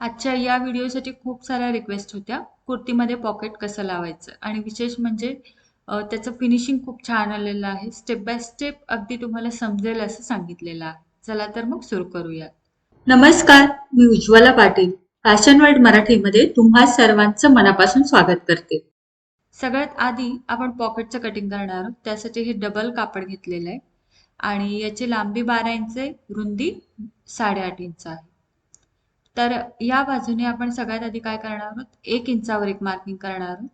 आजच्या या व्हिडिओसाठी खूप साऱ्या रिक्वेस्ट होत्या. कुर्तीमध्ये पॉकेट कसं लावायचं? आणि विशेष म्हणजे त्याचं फिनिशिंग खूप छान आलेलं आहे. स्टेप बाय स्टेप अगदी तुम्हाला समजेल असं सांगितलेलं आहे. चला तर मग सुरू करूया नमस्कार मी उज्ज्वला पाटील. फॅशन वर्ल्ड मराठीमध्ये तुम्हा सर्वांचं मनापासून स्वागत करते. सगळ्यात आधी आपण पॉकेटचं कटिंग करणार आहोत. त्यासाठी हे डबल कापड घेतलेलं आहे. आणि याची लांबी बारा इंच आहे रुंदी साडेआठ इंच आहे. तर या बाजूने आपण सगळ्यात आधी काय करणार आहोत? एक इंचावर एक मार्किंग करणार आहोत.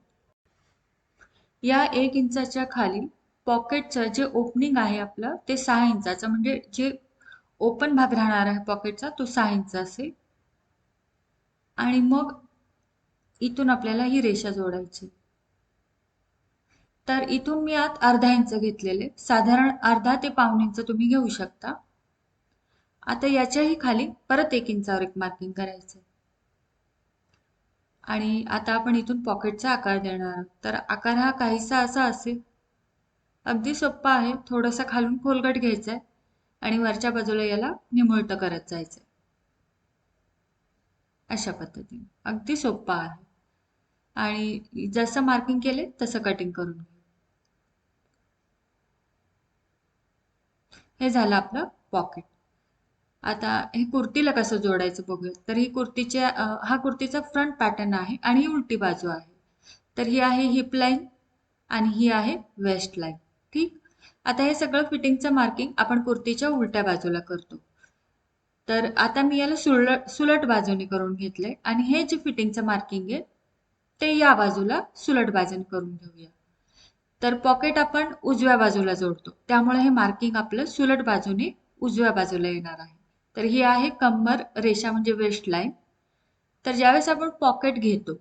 या एक इंचाच्या खाली पॉकेटचं जे ओपनिंग आहे आपलं ते सहा इंचाचं म्हणजे जे ओपन भाग राहणार आहे पॉकेटचा तो सहा इंच असेल. आणि मग इथून आपल्याला ही रेषा जोडायची. तर इथून मी आत अर्धा इंच घेतलेले. साधारण अर्धा ते पाऊन इंच तुम्ही घेऊ शकता. आता याच्याही खाली परत एक इंचावर एक मार्किंग करायचं आणि आता आपण इथून पॉकेटचा आकार देणार आहोत. तर आकार हा काहीसा असा असेल. अगदी सोप्पा आहे. थोडासा खालून खोलगट घ्यायचा आहे आणि वरच्या बाजूला याला निमळत करत जायचं अशा पद्धतीने. अगदी सोप्पा आहे. आणि जसं मार्किंग केले तसं कटिंग करून घ्या. हे झालं आपलं पॉकेट आता हे कुर्तीला कसं जोडायचं बघूया. तर ही कुर्तीच्या हा कुर्तीचा फ्रंट पॅटर्न आहे आणि ही उलटी बाजू आहे. तर ही आहे हिप लाईन आणि ही आहे वेस्ट लाईन ठीक? आता हे सगळं फिटिंगचं मार्किंग आपण कुर्तीच्या उलट्या बाजूला करतो. तर आता मी याला सुल सुलट बाजूने करून घेतलंय आणि हे जे फिटिंगचं मार्किंग आहे ते या बाजूला सुलट बाजूने करून घेऊया. तर पॉकेट आपण उजव्या बाजूला जोडतो. त्यामुळे हे मार्किंग आपलं सुलट बाजूने उजव्या बाजूला येणार आहे. तर ही आहे कंबर रेषा म्हणजे वेस्ट लाईन तर ज्यावेळेस आपण पॉकेट घेतो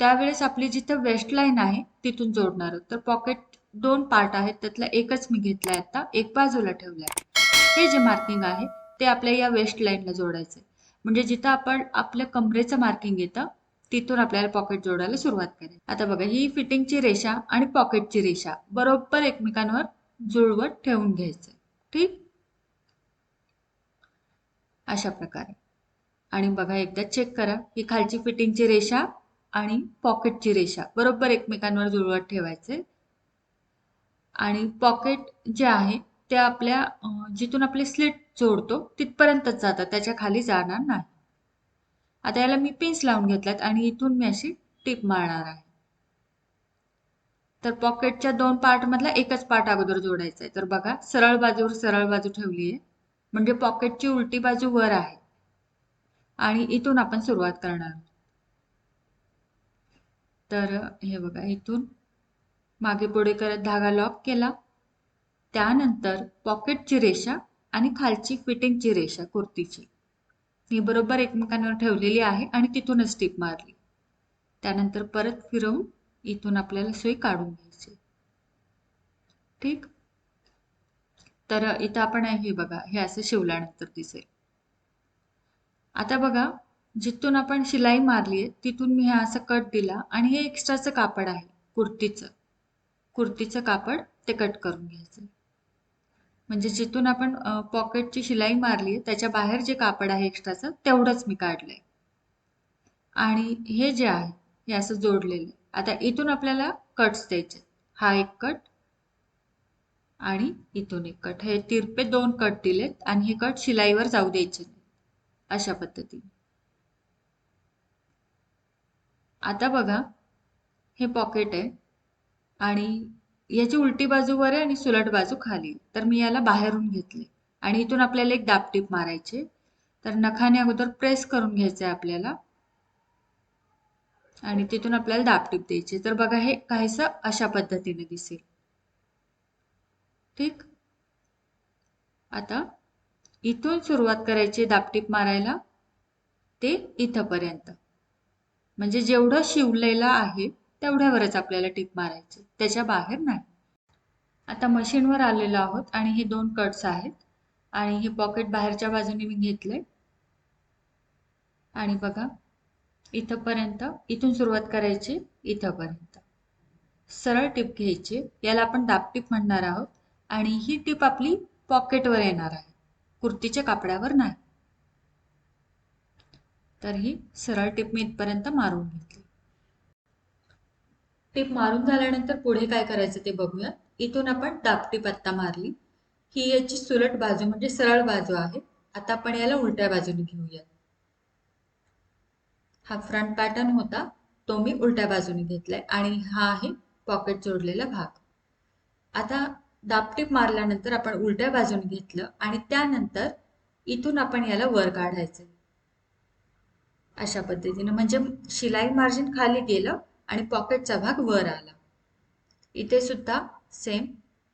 त्यावेळेस आपली जिथं वेस्ट लाईन आहे तिथून जोडणार आहोत. तर पॉकेट दोन पार्ट आहेत त्यातला एकच मी घेतलाय आता एक बाजूला ठेवलाय. हे जे मार्किंग आहे ते आपल्या या वेस्ट लाईनला जोडायचं आहे म्हणजे जिथं आपण आपल्या कमरेचं मार्किंग येतं तिथून आपल्याला पॉकेट जोडायला सुरुवात करायची. आता बघा ही फिटिंगची रेषा आणि पॉकेटची रेषा बरोबर एकमेकांवर जुळवत ठेवून घ्यायचं ठीक? अशा प्रकारे. आणि बघा एकदा चेक करा. ही खालची फिटिंगची रेषा आणि पॉकेटची रेषा. बरोबर एकमेकांवर जुळवत ठेवायचे. आणि पॉकेट जे आहे ते आपल्या जिथून आपले स्लिट जोडतो तिथपर्यंतच जातात त्याच्याखाली जाणार नाही. आता याला मी पिन्स लावून घेतल्यात आणि इथून मी अशी टिप मारणार आहे. तर पॉकेटच्या दोन पार्टमधला एकच पार्ट अगोदर जोडायचा आहे. तर बघा सरळ बाजूवर सरळ बाजू ठेवली आहे म्हणजे पॉकेटची उलटी बाजू वर आहे. आणि इथून आपण सुरुवात करणार. तर हे बघा इथून मागे पुढे करत धागा लॉक केला. त्यानंतर पॉकेटची रेषा आणि खालची फिटिंगची रेषा कुर्तीची. ही बरोबर एकमेकांवर ठेवलेली आहे आणि तिथूनच स्टिप मारली. त्यानंतर परत फिरवून इथून आपल्याला सुई काढून घ्यायची. ठीक? तर इथं आपण हे बघा हे असं शिवल्यानंतर दिसेल. आता बघा जिथून आपण शिलाई मारली आहे तिथून मी हा असं कट दिला आणि हे एक्स्ट्राचं कापड आहे कुर्तीचं. कुर्तीचं कापड ते कट करून घ्यायचं. म्हणजे जिथून आपण पॉकेटची शिलाई मारली आहे त्याच्या बाहेर जे कापड आहे एक्स्ट्राचं तेवढंच मी काढलंय. आणि हे जे आहे हे असं जोडलेलं आहे. आता इथून आपल्याला कट्स द्यायचे हा एक कट आणि इथून एक कट. हे तिरपे दोन कट दिलेत आणि हे कट शिलाईवर जाऊ द्यायचे अशा पद्धतीने. आता बघा हे पॉकेट आहे आणि याची उलटी बाजू वर आहे आणि सुलट बाजू खाली तर मी याला बाहेरून घेतले. आणि इथून आपल्याला एक दापटीप मारायचे तर नखाने अगोदर प्रेस करून घ्यायचे आहे आपल्याला. आणि तिथून आपल्याला दापटीप द्यायची तर बघा हे काहीसं अशा पद्धतीने दिसेल. ठीक? आता इथून सुरुवात करायची दापटीप मारायला. ते इथंपर्यंत. म्हणजे जेवढं शिवलेलं आहे तेवढ्यावरच आपल्याला टीप मारायची त्याच्या बाहेर नाही. आता मशीनवर आलेलो आहोत आणि हे दोन कट्स आहेत. आणि हे पॉकेट बाहेरच्या बाजूने मी घेतले आणि बघा इथंपर्यंत इथून सुरुवात करायची इथंपर्यंत. सरळ टीप घ्यायची याला आपण दाबटीप म्हणणार आहोत. आणि ही टीप आपली पॉकेटवर येणार आहे. कुर्तीच्या कापडावर नाही. तर ही सरळ टिप मी इथपर्यंत मारून घेतली. टिप मारून झाल्यानंतर पुढे काय करायचं ते बघूया इथून आपण दापटी पत्ता मारली. ही याची सुलट बाजू म्हणजे सरळ बाजू आहे. आता आपण याला उलट्या बाजूने घेऊयात. हा फ्रंट पॅटर्न होता. तो मी उलट्या बाजूने घेतलाय आणि हा आहे पॉकेट जोडलेला भाग. आता दापटीप मारल्यानंतर आपण उलट्या बाजूने घेतलं आणि त्यानंतर इथून आपण याला वर काढायचं. अशा पद्धतीने. म्हणजे शिलाई मार्जिन खाली गेलं आणि पॉकेटचा भाग वर आला. इथे सुद्धा सेम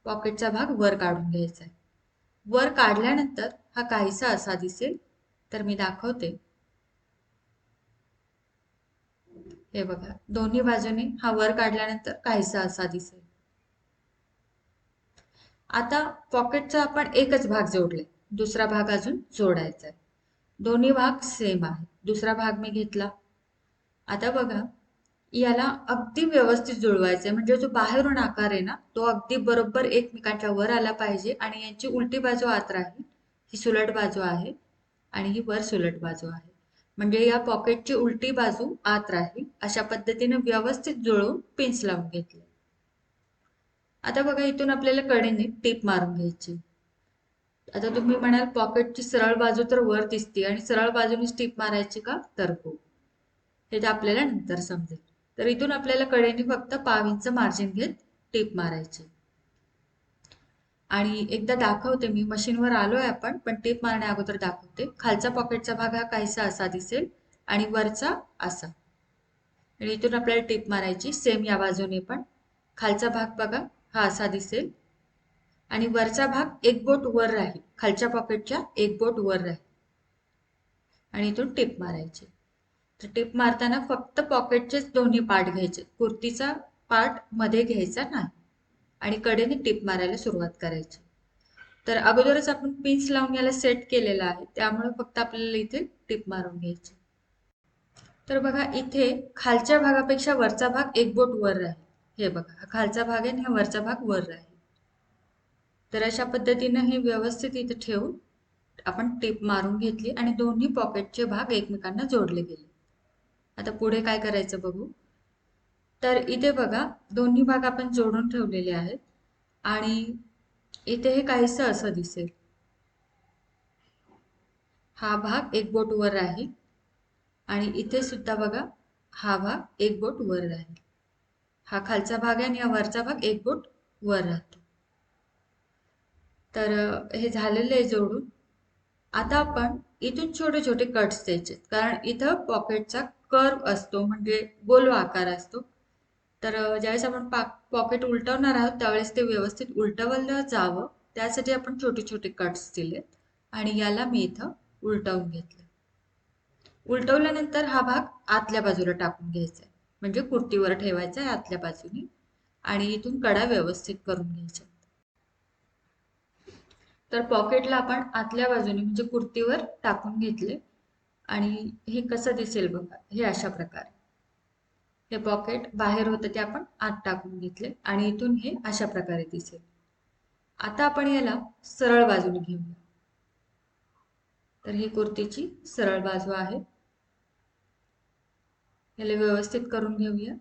पॉकेटचा भाग वर काढून घ्यायचा आहे. वर काढल्यानंतर हा काहीसा असा दिसेल. तर मी दाखवते. हे बघा. दोन्ही बाजूने हा वर काढल्यानंतर काहीसा असा दिसेल. आता पॉकेटचा आपण एकच भाग जोडले. दुसरा भाग अजून जोडायचा आहे. दोन्ही भाग सेम आहे. दुसरा भाग मी घेतला. आता बघा याला अगदी व्यवस्थित जुळवायचं आहे. म्हणजे जो बाहेरून आकार आहे ना तो अगदी बरोबर एकमेकांच्या वर आला पाहिजे आणि यांची उलटी बाजू आत राहील. ही सुलट बाजू आहे आणि ही वर सुलट बाजू आहे. म्हणजे या पॉकेटची उलटी बाजू आत राहील. अशा पद्धतीने व्यवस्थित जुळवून पिन्स लावून घेतले. आता बघा इथून आपल्याला कडेने टीप मारून घ्यायची. आता तुम्ही म्हणाल पॉकेटची सरळ बाजू तर वर दिसते आणि सरळ बाजूने टीप मारायची का? तर हो हे आपल्याला नंतर समजेल. तर इथून आपल्याला कडेने फक्त पाव इंच मार्जिन घेत टीप मारायची. आणि एकदा दाखवते मी मशीनवर आलोय आपण पण टीप मारण्या अगोदर दाखवते. खालचा पॉकेटचा भाग हा काहीसा असा दिसेल आणि वरचा असा. आणि इथून आपल्याला टीप मारायची सेम या बाजूने पण. खालचा भाग बघा हा असा दिसेल. आणि वरचा भाग एक बोट वर राहील. खालच्या पॉकेटच्या एक बोट वर राहील. आणि इथून टिप मारायची. तर टिप मारताना फक्त पॉकेटचेच दोन्ही पार्ट घ्यायचे. कुर्तीचा पार्टमध्ये घ्यायचा नाही. आणि कडेने टिप मारायला सुरुवात करायची. तर अगोदरच आपण पिन्स लावून याला सेट केलेला आहे. त्यामुळे फक्त आपल्याला इथे टिप मारून घ्यायची. तर बघा इथे खालच्या भागापेक्षा वरचा भाग एक बोट वर राहील. हे बघा हा खालचा भाग आहे आणि हा वरचा भाग वर राहील तर अशा पद्धतीनं हे व्यवस्थित इथे ठेवून आपण टिप मारून घेतली आणि दोन्ही पॉकेटचे भाग एकमेकांना जोडले गेले. आता पुढे काय करायचं बघू? तर इथे बघा दोन्ही भाग आपण जोडून ठेवलेले आहेत आणि इथे हे काहीसं असं दिसेल. हा भाग एक बोट वर राहील आणि इथे सुद्धा बघा हा भाग एक बोट वर राहील. हा खालचा भाग आहे आणि हा वरचा भाग एक बोट वर राहतो. तर हे झालेलं आहे जोडून. आता आपण इथून छोटे छोटे कट्स द्यायचे कारण इथं पॉकेटचा कर्व असतो म्हणजे गोल आकार असतो. तर ज्यावेळेस आपण पा पॉकेट उलटवणार आहोत त्यावेळेस ते व्यवस्थित उलटवलं जावं. त्यासाठी आपण छोटे छोटे कट्स दिलेत. आणि याला मी इथं उलटवून घेतलं. उलटवल्यानंतर हा भाग आतल्या बाजूला टाकून घ्यायचा आहे. म्हणजे कुर्तीवर ठेवायचा आहे आतल्या बाजूनी आणि इथून कडा व्यवस्थित करून घ्यायच्या तर पॉकेटला आपण आतल्या बाजूने म्हणजे कुर्तीवर टाकून घेतले आणि हे कसं दिसेल बघा हे अशा प्रकारे. हे पॉकेट बाहेर होतं ते आपण आत टाकून घेतले आणि इथून हे अशा प्रकारे दिसेल. आता आपण याला सरळ बाजूने घेऊया. तर ही कुर्तीची सरळ बाजू आहे. याला व्यवस्थित करून घेऊया.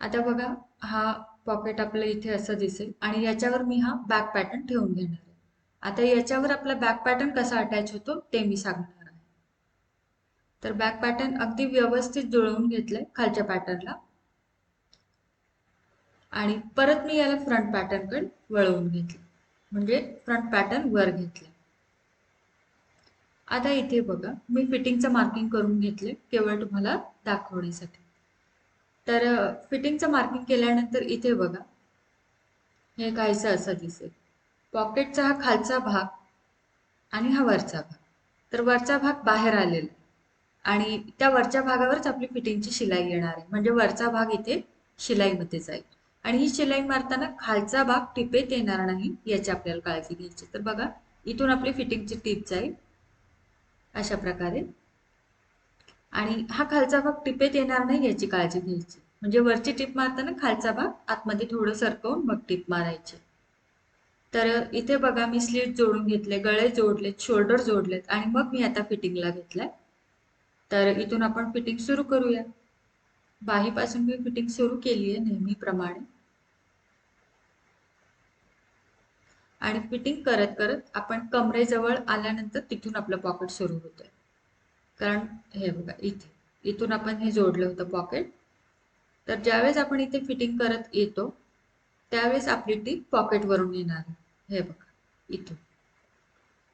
आता बघा हा पॉकेट आपलं इथे असं दिसेल. आणि याच्यावर मी हा बॅक पॅटर्न ठेवून घेणार आहे. आता याच्यावर आपला बॅक पॅटर्न कसा अटॅच होतो ते मी सांगणार आहे. तर बॅक पॅटर्न अगदी व्यवस्थित जुळवून घेतलंय खालच्या पॅटर्नला आणि परत मी याला फ्रंट पॅटर्नकडे वळवून घेतलं म्हणजे फ्रंट पॅटर्न वर घेतलं आता इथे बघा मी फिटिंगचं मार्किंग करून घेतले केवळ तुम्हाला दाखवण्यासाठी. तर फिटिंगचं मार्किंग केल्यानंतर इथे बघा हे काहीसं असं दिसेल. पॉकेटचा हा खालचा भाग आणि हा वरचा भाग. तर वरचा भाग बाहेर आलेला आणि त्या वरच्या भागावरच आपली फिटिंगची शिलाई येणार आहे. म्हणजे वरचा भाग इथे शिलाईमध्ये जाईल. आणि ही शिलाई मारताना खालचा भाग टिपेत येणार नाही याची आपल्याला काळजी घ्यायची तर बघा इथून आपली फिटिंगची टीप जाईल. अशा प्रकारे. आणि हा खालचा भाग टिपेत येणार नाही याची काळजी घ्यायची. म्हणजे वरची टिप मारताना खालचा भाग आतमध्ये थोडं सरकवून मग टिप मारायची. तर इथे बघा मी स्लीट जोडून घेतले गळे जोडलेत शोल्डर जोडलेत आणि मग मी आता फिटिंगला घेतलाय. तर इथून आपण फिटिंग सुरू करूया. बाहीपासून मी फिटिंग सुरू केली आहे नेहमीप्रमाणे. आणि फिटिंग करत करत आपण कमरेजवळ आल्यानंतर तिथून आपलं पॉकेट सुरू होतंय. कारण हे बघा इथे इथून आपण हे जोडलं होतं पॉकेट. तर ज्यावेळेस आपण इथे फिटिंग करत येतो त्यावेळेस आपली टीप पॉकेटवरून येणार हे बघा इथून.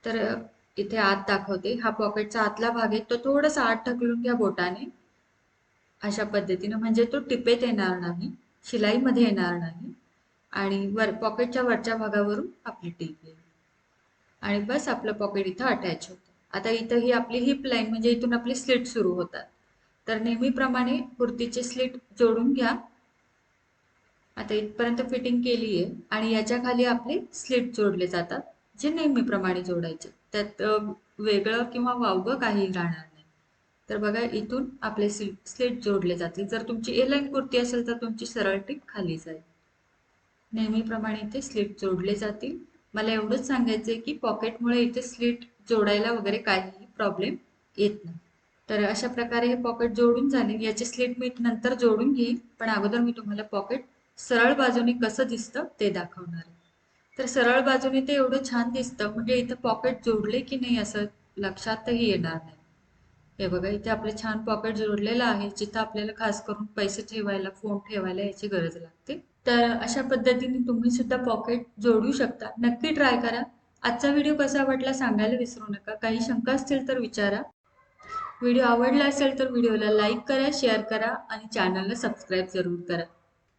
तर इथे आत दाखवते. हा पॉकेटचा आतला भाग आहे तो थोडासा आत ढकलून घ्या बोटाने. अशा पद्धतीनं म्हणजे तो टिपेत येणार नाही शिलाईमध्ये येणार नाही. आणि वर पॉकेटच्या वरच्या भागावरून आपली टीप येईल आणि बस आपलं पॉकेट इथं अटॅच होतं. आता इथं ही आपली हिप लाईन म्हणजे इथून आपली स्लिट सुरू होतात. तर नेहमीप्रमाणे कुर्तीचे स्लिट जोडून घ्या. आता इथपर्यंत फिटिंग केली आहे आणि याच्या खाली आपले स्लिट जोडले जातात जे नेहमीप्रमाणे जोडायचे. त्यात वेगळं किंवा वावगं काही राहणार नाही. तर बघा इथून आपले स्लिट जोडले जातील. जर तुमची ए लाईन कुर्ती असेल तर तुमची सरळ टीप खाली जाईल. नेहमीप्रमाणे इथे स्लिट जोडले जातील. मला एवढंच सांगायचं आहे की पॉकेटमुळे इथे स्लिट जोडायला वगैरे काहीही प्रॉब्लेम येत नाही. तर अशा प्रकारे हे पॉकेट जोडून झाले. याचे स्लिट मी नंतर जोडून घेईन पण अगोदर मी तुम्हाला पॉकेट सरळ बाजूने कसं दिसतं ते दाखवणार आहे. तर सरळ बाजूने ते एवढं छान दिसतं म्हणजे इथं पॉकेट जोडले की नाही असं लक्षातही येणार नाही. हे बघा इथे आपलं छान पॉकेट जोडलेलं आहे. जिथं आपल्याला खास करून पैसे ठेवायला फोन ठेवायला याची गरज लागते. तर अशा पद्धतीने तुम्ही सुद्धा पॉकेट जोडू शकता. नक्की ट्राय करा. आजचा व्हिडिओ कसा वाटला सांगायला विसरू नका. काही शंका असतील तर विचारा. व्हिडिओ आवडला असेल तर व्हिडिओला लाईक करा शेअर करा आणि चॅनलला सबस्क्राईब जरूर करा.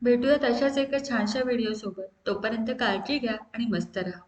भेटूयात अशाच एका छानशा व्हिडिओसोबत तोपर्यंत काळजी घ्या आणि मस्त राहा.